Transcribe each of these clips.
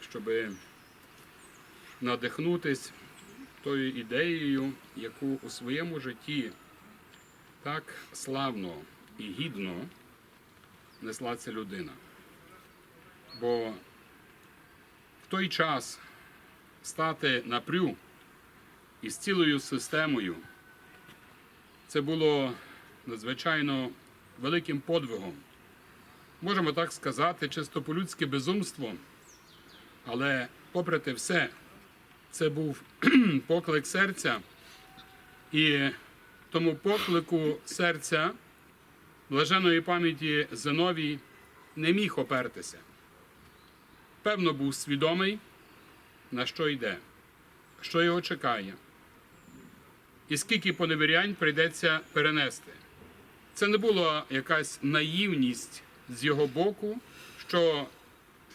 щоб надихнутись тою ідеєю, яку у своєму житті так славно і гідно несла ця людина. Бо в той час стати напрю із цілою системою це було надзвичайно великим подвигом. Можемо так сказати, чисто по-людськи безумство, але попри те все, це був поклик серця, і тому поклику серця блаженої пам'яті Зиновій не міг опертися. Певно, був свідомий, на що йде, що його чекає, і скільки поневірянь прийдеться перенести. Це не була якась наївність з його боку, що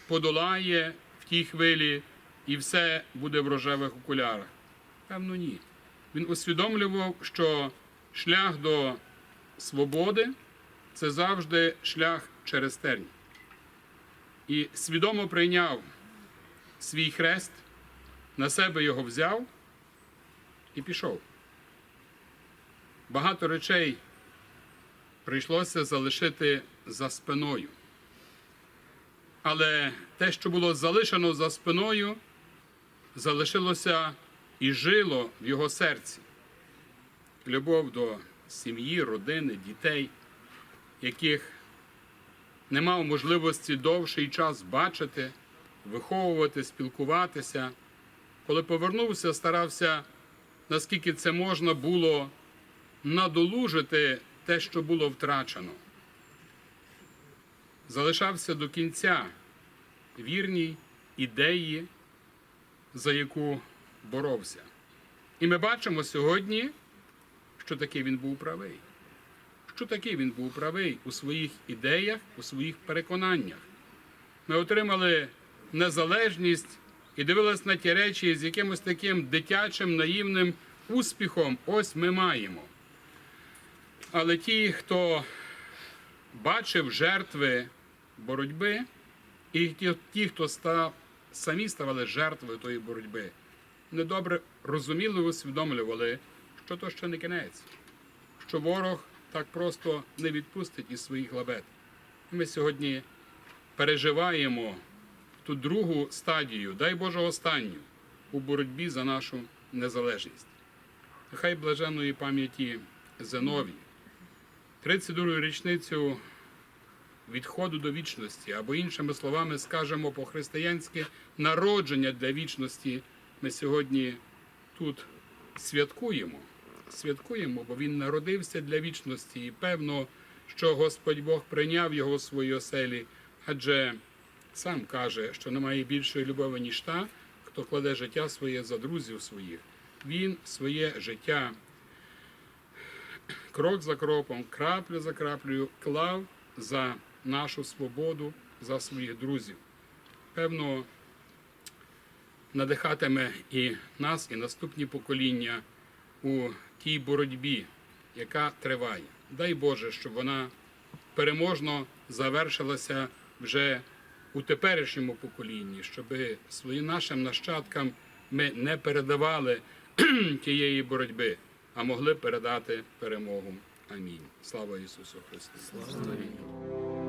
подолає в тій хвилі і все буде в рожевих окулярах. Певно, ні. Він усвідомлював, що шлях до свободи це завжди шлях через терні. І свідомо прийняв свій хрест, на себе його взяв і пішов. Багато речей прийшлося залишити за спиною. Але те, що було залишено за спиною, залишилося і жило в його серці. Любов до сім'ї, родини, дітей, яких не мав можливості довший час бачити, виховувати, спілкуватися. Коли повернувся, старався, наскільки це можна було надолужити те, що було втрачено. Залишався до кінця вірній ідеї, за яку боровся. І ми бачимо сьогодні, що таки він був правий. Що таки він був правий у своїх ідеях, у своїх переконаннях. Ми отримали незалежність і дивились на ті речі з якимось таким дитячим наївним успіхом. Ось ми маємо. Але ті, хто бачив жертви боротьби, і ті, хто став, самі ставали жертвою тої боротьби, недобре розуміли усвідомлювали, що то ще не кінець, що ворог так просто не відпустить із своїх лабет. Ми сьогодні переживаємо ту другу стадію, дай Боже останню, у боротьбі за нашу незалежність. Нехай блаженної пам'яті Зиновій, 32-ю річницю відходу до вічності, або іншими словами скажемо по-християнськи народження для вічності. Ми сьогодні тут святкуємо. Святкуємо, бо він народився для вічності, і певно, що Господь Бог прийняв його у свої оселі, адже сам каже, що немає більшої любові, ніж та, хто кладе життя своє за друзів своїх. Він своє життя крок за кроком, краплю за краплею клав за нашу свободу, за своїх друзів. Певно, надихатиме і нас, і наступні покоління у тій боротьбі, яка триває. Дай Боже, щоб вона переможно завершилася вже у теперішньому поколінні, щоб своїм нашим нащадкам ми не передавали тієї боротьби, а могли передати перемогу. Амінь. Слава Ісусу Христу! Слава